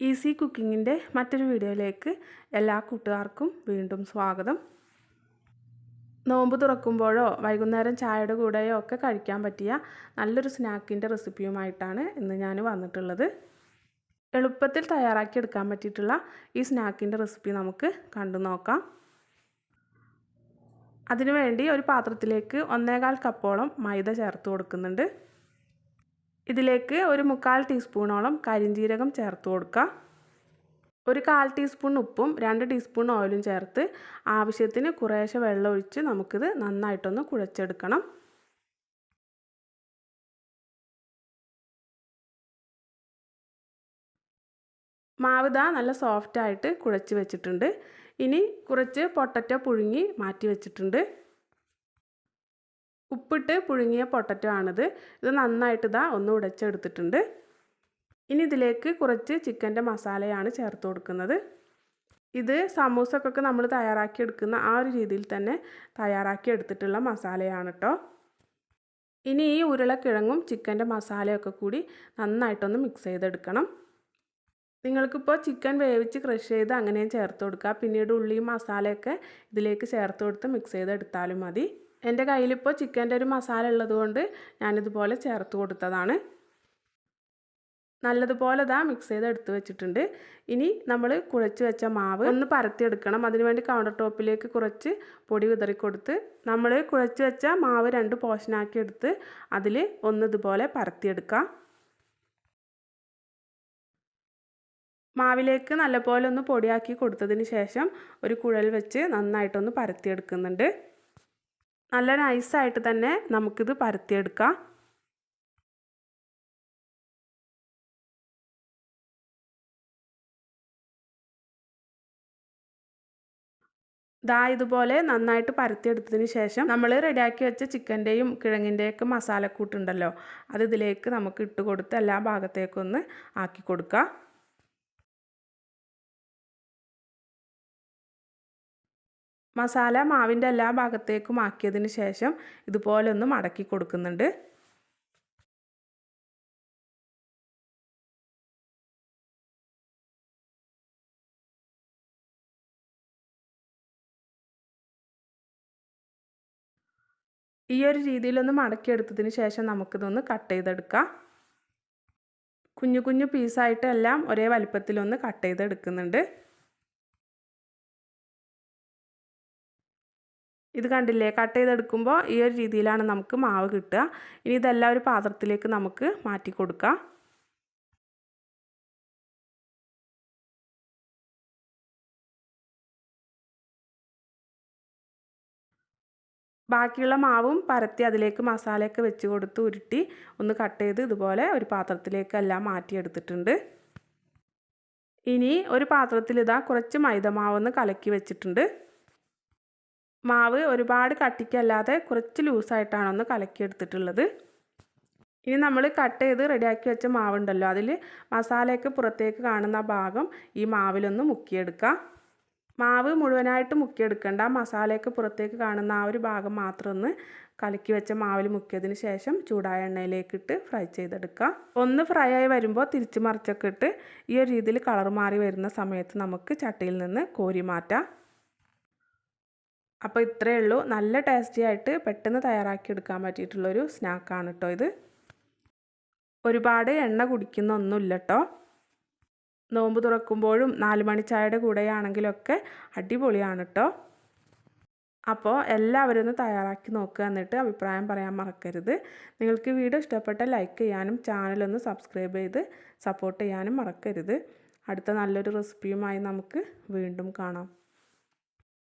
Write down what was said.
Easy കുക്കിങ്ങിന്റെ മറ്റൊരു വീഡിയോയിലേക്ക് എല്ലാ കൂട്ടുകാർക്കും വീണ്ടും സ്വാഗതം. നോമ്പ് തുറക്കുമ്പോഴോ വൈകുന്നേരം ചായയുടെ കൂടെയോ ഒക്കെ കഴിക്കാൻ പറ്റിയ നല്ലൊരു സ്നാക്കിന്റെ റെസിപ്പിയുമായിട്ടാണ് ഇന്ന് ഞാൻ വന്നിട്ടുള്ളത്. എളുപ്പത്തിൽ തയ്യാറാക്കിയെടുക്കാൻ പറ്റിയിട്ടുള്ള ഈ സ്നാക്കിന്റെ റെസിപ്പി നമുക്ക് കണ്ടു നോക്കാം. അതിനുവേണ്ടി ഒരു പാത്രത്തിലേക്ക് ഒന്നേകാൽ കപ്പോളം മൈദ ചേർത്ത് കൊടുക്കുന്നുണ്ട്. ഇതിലേക്ക് ഒരു മുക്കാൽ ടീസ്പൂണോളം കരിഞ്ജീരകം ചേർത്ത് കൊടുക്കുക. ഒരു കാൽ ടീസ്പൂൺ ഉപ്പും രണ്ട് ടീസ്പൂൺ ഓയിലും ചേർത്ത് ആവശ്യത്തിന് കുറേശ്ശെ വെള്ളം ഒഴിച്ച് നമുക്കിത് നന്നായിട്ടൊന്ന് കുഴച്ചെടുക്കണം. മാവ് നല്ല സോഫ്റ്റായിട്ട് കുഴച്ച് വെച്ചിട്ടുണ്ട്. ഇനി കുറച്ച് പൊട്ടറ്റോ പുഴുങ്ങി മാറ്റി വെച്ചിട്ടുണ്ട്. ഉപ്പിട്ട് പുഴുങ്ങിയ പൊട്ടറ്റോ ആണിത്. ഇത് നന്നായിട്ട് ഇതാ ഒന്ന് ഉടച്ചെടുത്തിട്ടുണ്ട്. ഇനി ഇതിലേക്ക് കുറച്ച് ചിക്കന്റെ മസാലയാണ് ചേർത്ത് കൊടുക്കുന്നത്. ഇത് സമൂസക്കൊക്കെ നമ്മൾ തയ്യാറാക്കി എടുക്കുന്ന ആ ഒരു രീതിയിൽ തന്നെ തയ്യാറാക്കി എടുത്തിട്ടുള്ള മസാലയാണ് കേട്ടോ ഇനി ഈ ഉരുളക്കിഴങ്ങും ചിക്കന്റെ മസാലയൊക്കെ കൂടി നന്നായിട്ടൊന്ന് മിക്സ് ചെയ്തെടുക്കണം. നിങ്ങൾക്കിപ്പോൾ ചിക്കൻ വേവിച്ച് ക്രഷ് ചെയ്ത് അങ്ങനെയും ചേർത്ത് കൊടുക്കുക പിന്നീട് ഉള്ളിയും മസാലയൊക്കെ ഇതിലേക്ക് ചേർത്ത് കൊടുത്ത് മിക്സ് ചെയ്തെടുത്താലും മതി. എന്റെ കയ്യിലിപ്പോൾ ചിക്കന്റെ ഒരു മസാല ഉള്ളതുകൊണ്ട് ഞാനിതുപോലെ ചേർത്ത് കൊടുത്തതാണ്. നല്ലതുപോലെ ഇതാ മിക്സ് ചെയ്ത് എടുത്ത് വെച്ചിട്ടുണ്ട്. ഇനി നമ്മൾ കുഴച്ച് വെച്ച മാവ് ഒന്ന് പരത്തിയെടുക്കണം. അതിനുവേണ്ടി കൗണ്ടർ ടോപ്പിലേക്ക് കുറച്ച് പൊടി വിതറിക്കൊടുത്ത് നമ്മൾ കുഴച്ച് വെച്ച മാവ് രണ്ട് പോഷനാക്കി എടുത്ത് അതിൽ ഒന്ന് ഇതുപോലെ പരത്തിയെടുക്കാം. മാവിലേക്ക് നല്ലപോലെ ഒന്ന് പൊടിയാക്കി കൊടുത്തതിന് ശേഷം ഒരു കുഴൽ വെച്ച് നന്നായിട്ടൊന്ന് പരത്തിയെടുക്കുന്നുണ്ട്. നല്ല നൈസായിട്ട് തന്നെ നമുക്കിത് പരത്തിയെടുക്കാം. ദാ ഇതുപോലെ നന്നായിട്ട് പരത്തിയെടുത്തതിന് ശേഷം നമ്മൾ റെഡിയാക്കി വെച്ച ചിക്കന്റെയും കിഴങ്ങിന്റെയൊക്കെ മസാലക്കൂട്ടുണ്ടല്ലോ അത് ഇതിലേക്ക് നമുക്ക് ഇട്ട് കൊടുത്ത് എല്ലാ ഭാഗത്തേക്കൊന്ന് ആക്കി കൊടുക്കുക മസാല മാവിന്റെ എല്ലാ ഭാഗത്തേക്കും ആക്കിയതിന് ശേഷം ഇതുപോലെ ഒന്ന് മടക്കി കൊടുക്കുന്നുണ്ട്. ഈ ഒരു രീതിയിലൊന്ന് മടക്കിയെടുത്തതിന് ശേഷം നമുക്കിതൊന്ന് കട്ട് ചെയ്തെടുക്കാം. കുഞ്ഞു കുഞ്ഞു പീസായിട്ടെല്ലാം ഒരേ വലിപ്പത്തിലൊന്ന് കട്ട് ചെയ്തെടുക്കുന്നുണ്ട്. ഇത് കണ്ടില്ലേ? കട്ട് ചെയ്തെടുക്കുമ്പോൾ ഈ ഒരു രീതിയിലാണ് നമുക്ക് മാവ് കിട്ടുക. ഇനി ഇതെല്ലാം ഒരു പാത്രത്തിലേക്ക് നമുക്ക് മാറ്റി കൊടുക്കാം. ബാക്കിയുള്ള മാവും പരത്തി അതിലേക്ക് മസാലയൊക്കെ വെച്ച് കൊടുത്ത് ഉരുട്ടി ഒന്ന് കട്ട് ചെയ്ത് ഇതുപോലെ ഒരു പാത്രത്തിലേക്ക് എല്ലാം മാറ്റിയെടുത്തിട്ടുണ്ട്. ഇനി ഒരു പാത്രത്തിൽ ഇതാ കുറച്ച് മൈദമാവൊന്ന് കലക്കി വെച്ചിട്ടുണ്ട്. മാവ് ഒരുപാട് കട്ടിക്കല്ലാതെ കുറച്ച് ലൂസായിട്ടാണ് ഒന്ന് കലക്കിയെടുത്തിട്ടുള്ളത്. ഇനി നമ്മൾ കട്ട് ചെയ്ത് റെഡിയാക്കി വെച്ച മാവുണ്ടല്ലോ അതിൽ മസാലയൊക്കെ പുറത്തേക്ക് കാണുന്ന ഭാഗം ഈ മാവിലൊന്ന് മുക്കിയെടുക്കാം. മാവ് മുഴുവനായിട്ട് മുക്കിയെടുക്കണ്ട മസാലയൊക്കെ പുറത്തേക്ക് കാണുന്ന ആ ഒരു ഭാഗം മാത്രം ഒന്ന് കലക്കി വെച്ച മാവിൽ മുക്കിയതിന് ശേഷം ചൂടായ എണ്ണയിലേക്ക് ഇട്ട് ഫ്രൈ ചെയ്തെടുക്കുക ഒന്ന് ഫ്രൈ ആയി വരുമ്പോൾ തിരിച്ച് മറിച്ചൊക്കെ ഇട്ട് ഈ ഒരു രീതിയിൽ കളർ മാറി വരുന്ന സമയത്ത് നമുക്ക് ചട്ടിയിൽ നിന്ന് കോരി മാറ്റാം. അപ്പോൾ ഇത്രയേ ഉള്ളൂ. നല്ല ടേസ്റ്റി ആയിട്ട് പെട്ടെന്ന് തയ്യാറാക്കി എടുക്കാൻ പറ്റിയിട്ടുള്ളൊരു സ്നാക്കാണ് കേട്ടോ ഇത്. ഒരുപാട് എണ്ണ കുടിക്കുന്ന ഒന്നുമില്ല കേട്ടോ നോമ്പ് തുറക്കുമ്പോഴും നാല് മണി ചായയുടെ കൂടെയാണെങ്കിലൊക്കെ അടിപൊളിയാണ് കേട്ടോ അപ്പോൾ എല്ലാവരും ഒന്ന് തയ്യാറാക്കി നോക്കുക എന്നിട്ട് അഭിപ്രായം പറയാൻ മറക്കരുത്. നിങ്ങൾക്ക് വീഡിയോ ഇഷ്ടപ്പെട്ട ലൈക്ക് ചെയ്യാനും ചാനലൊന്ന് സബ്സ്ക്രൈബ് ചെയ്ത് സപ്പോർട്ട് ചെയ്യാനും മറക്കരുത്. അടുത്ത നല്ലൊരു റെസിപ്പിയുമായി നമുക്ക് വീണ്ടും കാണാം.